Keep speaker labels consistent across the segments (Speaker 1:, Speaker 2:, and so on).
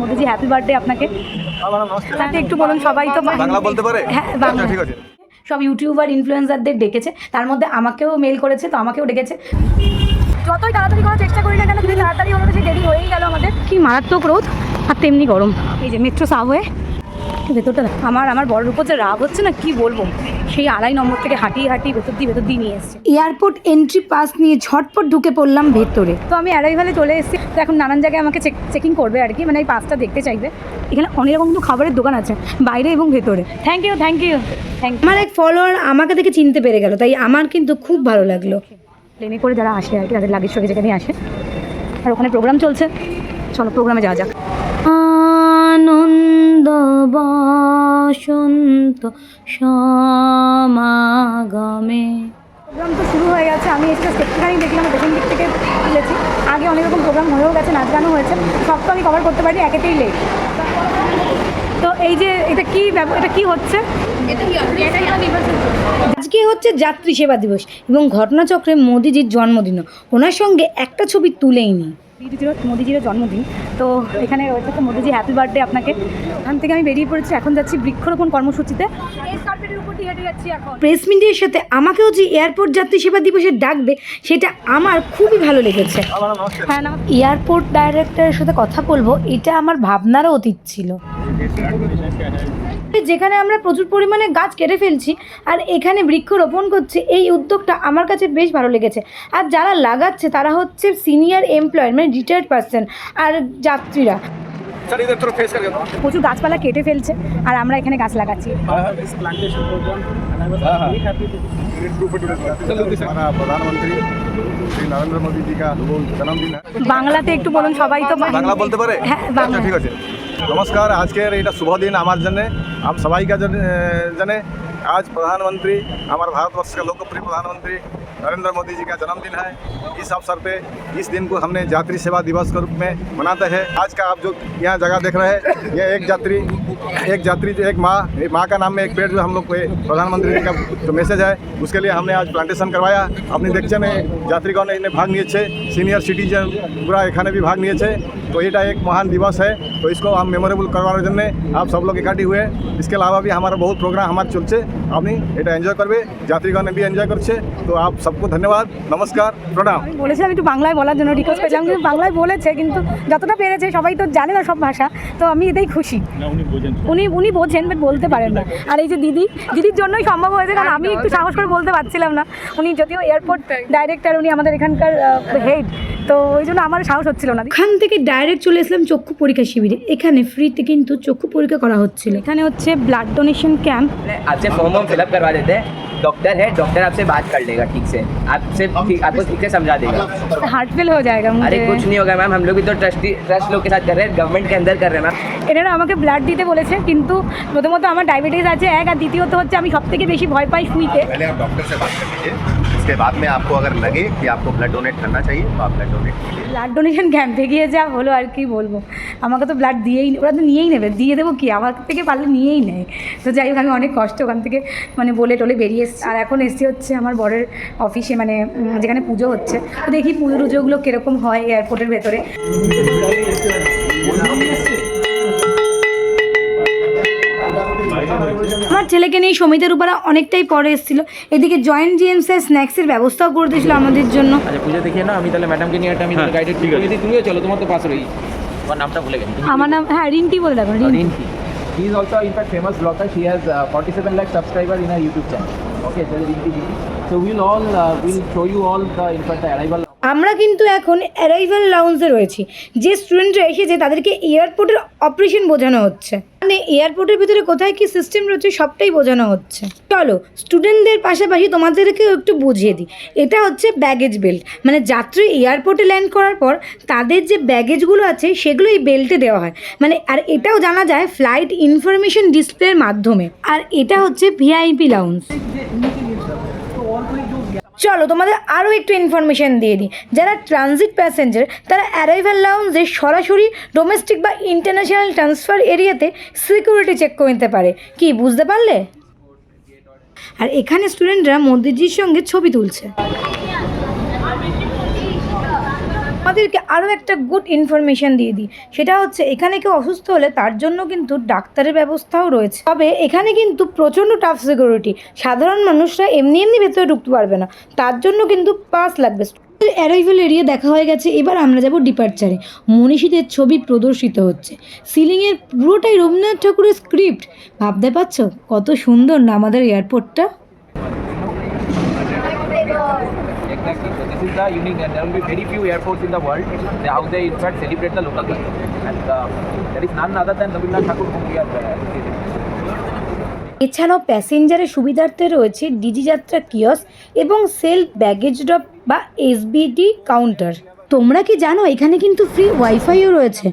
Speaker 1: মোদিজি happy birthday আপনাকে। তাতে একটু বলুন সবাই তো
Speaker 2: বাংলা বলতে পারে?
Speaker 1: হ্যাঁ বাংলা।
Speaker 2: আচ্ছা, ঠিক আছে।
Speaker 1: সব ইউটিউবার ইনফ্লুয়েন্সারদের ডেকেছে। তার মধ্যে আমাকেও মেল করেছে তো আমাকেও ডেকেছে। যতই তাড়াতাড়ি করার চেষ্টা করি না কেন যদি তাড়াতাড়ি হলো সে দেরি হয়েই গেল আমাদের। কি মারাত্মক রোদ আর তেমনি গরম। এই যে মেট্রো সাবওয়ে ভেতরটা আমার আমার বড়ের উপর যে রাগ হচ্ছে না কি বলব? সেই আড়াই নম্বর থেকে হাঁটিয়ে হাঁটিয়ে ভেতর দিয়ে ভেতর দিয়ে নিয়ে এসছে। এয়ারপোর্ট এন্ট্রি পাস নিয়ে ঝটপট ঢুকে পড়লাম ভেতরে। তো আমি অ্যারাইভালে চলে এসেছি। তো এখন নানান জায়গায় আমাকে চেক চেকিং করবে আর কি মানে এই পাসটা দেখতে চাইবে। এখানে অনেক রকম কিন্তু খাবারের দোকান আছে বাইরে এবং ভেতরে। Thank you thank you thank
Speaker 3: আমার এক ফলোয়ার আমাকে দেখে চিনতে পেরে গেল তাই আমার কিন্তু খুব ভালো লাগল।
Speaker 1: প্লেনে করে যারা আসে আর কি তাদের লাগেজ সঙ্গে যেখানে আসে। আর ওখানে প্রোগ্রাম চলছে। চলো প্রোগ্রামে যাওয়া যাক।
Speaker 3: আনন্দ বসন্ত সমাগমে।
Speaker 1: প্রোগ্রাম তো শুরু হয়ে গেছে আমি এসে একটুখানি দেখলাম পেছন দিক থেকে তুলেছি। আগে অনেক রকম প্রোগ্রাম হয়েও গেছে নাচ গানও হয়েছে সব তো আমি কভার করতে পারি একেতেই লেট তো এই যে এটা কি এটা কি হচ্ছে?
Speaker 3: আজকে হচ্ছে যাত্রী সেবা দিবস এবং ঘটনাচক্রে মোদিজির জন্মদিনও। ওনার সঙ্গে একটা ছবি তুলেই নি
Speaker 1: মোদিজিরও জন্মদিন। তো এখানে রয়েছে তো মোদিজি হ্যাপি বার্থডে আপনাকে। এখান থেকে আমি বেরিয়ে পড়েছি এখন যাচ্ছি বৃক্ষরোপণ কর্মসূচিতে।
Speaker 3: প্রেস মিডিয়ার সাথে আমাকেও যে এয়ারপোর্ট যাত্রী সেবা দিবসে ডাকবে সেটা আমার খুবই ভালো লেগেছে।
Speaker 1: হ্যাঁ
Speaker 3: এয়ারপোর্ট ডাইরেক্টরের সাথে কথা বলব এটা আমার ভাবনারও অতীত ছিল। যেখানে আমরা প্রচুর পরিমাণে গাছ কেটে ফেলছি আর এখানে বৃক্ষরোপণ করছি এই উদ্যোগটা আমার কাছে বেশ ভালো লেগেছে। আর যারা লাগাচ্ছে তারা হচ্ছে সিনিয়র এমপ্লয়ার মানে রিটায়ার্ড পার্সন আর যাত্রীরা।
Speaker 1: প্রচুর গাছপালা কেটে ফেলছে আর আমরা এখানে গাছ লাগাচ্ছি। বাংলাতে একটু বলুন সবাই তো
Speaker 2: বাংলা বলতে পারে?
Speaker 1: হ্যাঁ বাংলা।
Speaker 2: ঠিক আছে। নমস্কার আজকের এটা শুভ দিন আমার জন্য আম সবাইকার জন্য आज प्रधानमंत्री, हमारे भारतवर्ष का लोकप्रिय प्रधानमंत्री नरेंद्र मोदी जी का जन्मदिन है। इस अवसर पे, इस दिन को हमने यात्री सेवा दिवस के रूप में मनाते हैं। आज का आप जो यहाँ जगह देख रहे हैं यह एक यात्री एक यात्री जो एक माँ माँ का नाम में एक पेड़ जो हम लोग को प्रधानमंत्री जी का जो मैसेज है, उसके लिए हमने आज प्लांटेशन करवाया। अपने देखे में यात्रीगण ने भाग लिए थे सीनियर सिटीजन पूरा एखने भी भाग लिए थे। तो ये एक महान दिवस है। तो इसको हम मेमोरेबल करवाने आप सब लोग इकट्ठी हुए इसके अलावा भी हमारा बहुत प्रोग्राम हमारे चलते। আপনি এটা এনজয় করবে যাত্রীগণ বি এনজয় করছে। তো আপ সবকো ধন্যবাদ নমস্কার প্রণাম।
Speaker 1: আমি বলেছিলাম একটু বাংলায় বলার জন্য রিকোয়েস্ট করেছিলাম কিন্তু বাংলায় বলেছে কিন্তু যতটা পেরেছে সবাই তো জানে না সব ভাষা। তো আমি এটাই খুশি। উনি উনি বোঝেন বাট বলতে পারেন না। আর এই যে দিদি দিদির জন্যই সম্ভব হয়েছে কারণ আমি একটু সাহস করে বলতে পারছিলাম না। উনি যদিও এয়ারপোর্ট ডাইরেক্টর উনি আমাদের এখানকার হেড তো ওই জন্য আমার সাহস হচ্ছিল না
Speaker 3: ওখান থেকে ডাইরেক্ট চলে এসলাম চক্ষু পরীক্ষা শিবিরে এখানে ফ্রিতে কিন্তু চক্ষু পরীক্ষা করা হচ্ছিল
Speaker 1: এখানে হচ্ছে ব্লাড ডোনেশন ক্যাম্প
Speaker 4: आपसे फॉर्म वॉर्म फिलअप करवा देते हैं डॉक्टर है डॉक्टर आपसे बात कर लेगा ठीक से आपसे ठीक आपको ठीक से समझा देगा
Speaker 1: हार्ट फेल हो जाएगा
Speaker 4: अरे
Speaker 1: मुझे
Speaker 4: कुछ नहीं होगा मैम हम लोग भी तो ट्रस्टी ट्रस्ट लोग के साथ कर रहे हैं गवर्नमेंट के अंदर कर रहे हैं मैम
Speaker 1: এনারা আমাকে ব্লাড দিতে বলেছে কিন্তু প্রথমত আমার ডায়াবেটিস আছে এক আর দ্বিতীয়ত হচ্ছে আমি সব থেকে বেশি ভয় পাই শুইতে
Speaker 5: पहले आप डॉक्टर से बात कर लीजिए इसके बाद में आपको अगर लगे कि आपको ब्लड डोनेट करना चाहिए तो आप ब्लड डोनेट कीजिए
Speaker 1: ব্লাড ডোনেশন ক্যাম্পে গিয়ে যা হলো আর কি বলবো আমাকে তো ব্লাড দিয়েই ওরা তো নিয়েই নেবে দিয়ে দেবো কি আমার থেকে পারলে নিয়েই নেয় তো যাই হোক আমি অনেক কষ্ট ওখান থেকে মানে বলে টলে বেরিয়ে এসেছি আর এখন এসছি হচ্ছে আমার বরের অফিসে মানে উম, যেখানে পুজো হচ্ছে তো দেখি পুজো টুজোগুলো কীরকম হয় এয়ারপোর্টের ভেতরে
Speaker 3: আমার ছেলেকে নিয়ে সমিতার উপরা অনেকটাই পরে এসেছিল। এদিকে জয়েন্ট জিএমসের স্ন্যাক্সের ব্যবস্থাও করে দিয়েছিল আমাদের জন্য।
Speaker 6: আচ্ছা পুজো দেখিয়ে না আমি তাহলে ম্যাডামকে নিয়ে একটা আমি গাইডেড ঠিক আছে। তুমিও চলো তোমার তো পাশ রই তোমার নামটা ভুলে গেছি।
Speaker 1: আমার নাম হ্যাঁ রিন্টি বলে দেখো Rinti
Speaker 6: Rinki He is also in fact famous blogger. She has uh, 47 lakh subscriber in her YouTube channel. Okay, so ji. So we'll all uh, we'll show you all the in fact the arrival
Speaker 3: আমরা কিন্তু এখন arrival লাউন্সে রয়েছি। যে স্টুডেন্টরা এসেছে তাদেরকে এয়ারপোর্টের operation বোঝানো হচ্ছে। মানে এয়ারপোর্টের ভিতরে কোথায় কি সিস্টেম রয়েছে সবটাই বোঝানো হচ্ছে। চলো স্টুডেন্টদের পাশাপাশি তোমাদেরকেও একটু বুঝিয়ে দিই। এটা হচ্ছে ব্যাগেজ বেল্ট মানে যাত্রী এয়ারপোর্টে ল্যান্ড করার পর তাদের যে ব্যাগেজগুলো আছে সেগুলো এই বেল্টে দেওয়া হয়। মানে আর এটাও জানা যায় ফ্লাইট ইনফরমেশন ডিসপ্লের মাধ্যমে। আর এটা হচ্ছে ভিআইপি লাউন্স চলো তোমাদের আরও একটু ইনফরমেশান দিয়ে দিই। যারা ট্রানজিট প্যাসেঞ্জার তারা অ্যারাইভাল লাউঞ্জে সরাসরি ডোমেস্টিক বা ইন্টারন্যাশনাল ট্রান্সফার এরিয়াতে সিকিউরিটি চেক করে নিতে পারে। কি, বুঝতে পারলে? আর এখানে স্টুডেন্টরা মোদিজির সঙ্গে ছবি তুলছে। তোমাদেরকে আরও একটা গুড ইনফরমেশন দিয়ে দিই। সেটা হচ্ছে, এখানে কেউ অসুস্থ হলে তার জন্য কিন্তু ডাক্তারের ব্যবস্থাও রয়েছে। তবে এখানে কিন্তু প্রচণ্ড টাফ সিকিউরিটি সাধারণ মানুষরা এমনি এমনি ভেতরে ঢুকতে পারবে না। তার জন্য কিন্তু পাস লাগবে। অ্যারাইভেল এরিয়া দেখা হয়ে গেছে। এবার আমরা যাব ডিপার্চারে মনীষীদের ছবি প্রদর্শিত হচ্ছে। সিলিংয়ের পুরোটাই রবীন্দ্রনাথ ঠাকুরের স্ক্রিপ্ট ভাবতে পারছ? কত সুন্দর না আমাদের এয়ারপোর্টটা
Speaker 6: Exactly. So this is the unique, and there will be very few airports in the world they- how they in fact celebrate the local culture, and uh, there is none other than Rabindranath Thakur whom we are uh,
Speaker 3: এছাড়াও প্যাসেঞ্জারের সুবিধার্থে রয়েছে DG যাত্রা kiosk এবং self baggage drop বা SBD counter তোমরা কি জানো এখানে কিন্তু ফ্রি ওয়াইফাইও রয়েছে।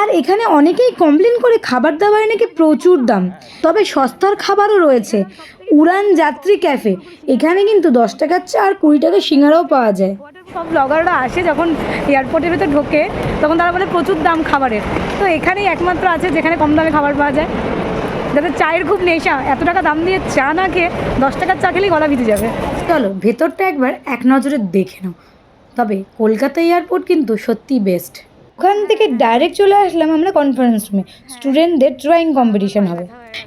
Speaker 3: আর এখানে অনেকেই কমপ্লেন করে খাবার দাবারে নাকি প্রচুর দাম। তবে সস্তার খাবারও রয়েছে। উড়ান যাত্রী ক্যাফে এখানে কিন্তু দশ টাকার চা আর কুড়ি টাকা সিঙ্গারাও পাওয়া যায়।
Speaker 1: সব ব্লগাররা আসে যখন এয়ারপোর্টের ভেতর ঢোকে তখন তারা বলে প্রচুর দাম খাবারের। তো এখানেই একমাত্র আছে যেখানে কম দামে খাবার পাওয়া যায়। যাদের চায়ের খুব নেশা এত টাকা দাম দিয়ে চা না খেয়ে দশ টাকার চা খেলেই গলা ভিজে যাবে।
Speaker 3: চলো ভেতরটা একবার এক নজরে দেখে নাও। তবে কলকাতা এয়ারপোর্ট কিন্তু সত্যি বেস্ট ওখান থেকে ডাইরেক্ট চলে আসলাম আমরা কনফারেন্স রুমে স্টুডেন্টদের ড্রয়িং কম্পিটিশন হবে।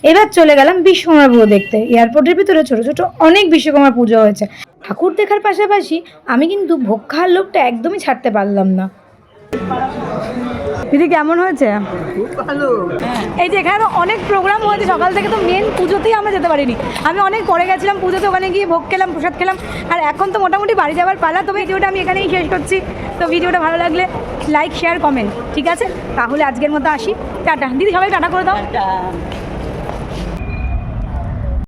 Speaker 3: এবার চলে গেলাম বিশ্বকর্মা পুজো দেখতে। এয়ারপোর্টের ভিতরে ছোট ছোট অনেক বিশ্বকর্মা পুজো হয়েছে। ঠাকুর দেখার পাশাপাশি আমি কিন্তু ভোগ লোকটা একদমই ছাড়তে পারলাম না।
Speaker 1: দিদি কেমন হয়েছে? এই যে এখানে অনেক প্রোগ্রাম হয়েছে সকাল থেকে তো মেন পুজোতেই আমরা যেতে পারিনি। আমি অনেক পরে গেছিলাম পুজোতে ওখানে গিয়ে ভোগ খেলাম প্রসাদ খেলাম আর এখন তো মোটামুটি বাড়ি যাওয়ার পালা। তবে ভিডিওটা আমি এখানেই শেষ করছি। তো ভিডিওটা ভালো লাগলে লাইক শেয়ার কমেন্ট ঠিক আছে? তাহলে আজকের মতো আসি। টাটা। দিদি সবাই টাটা করে দাও।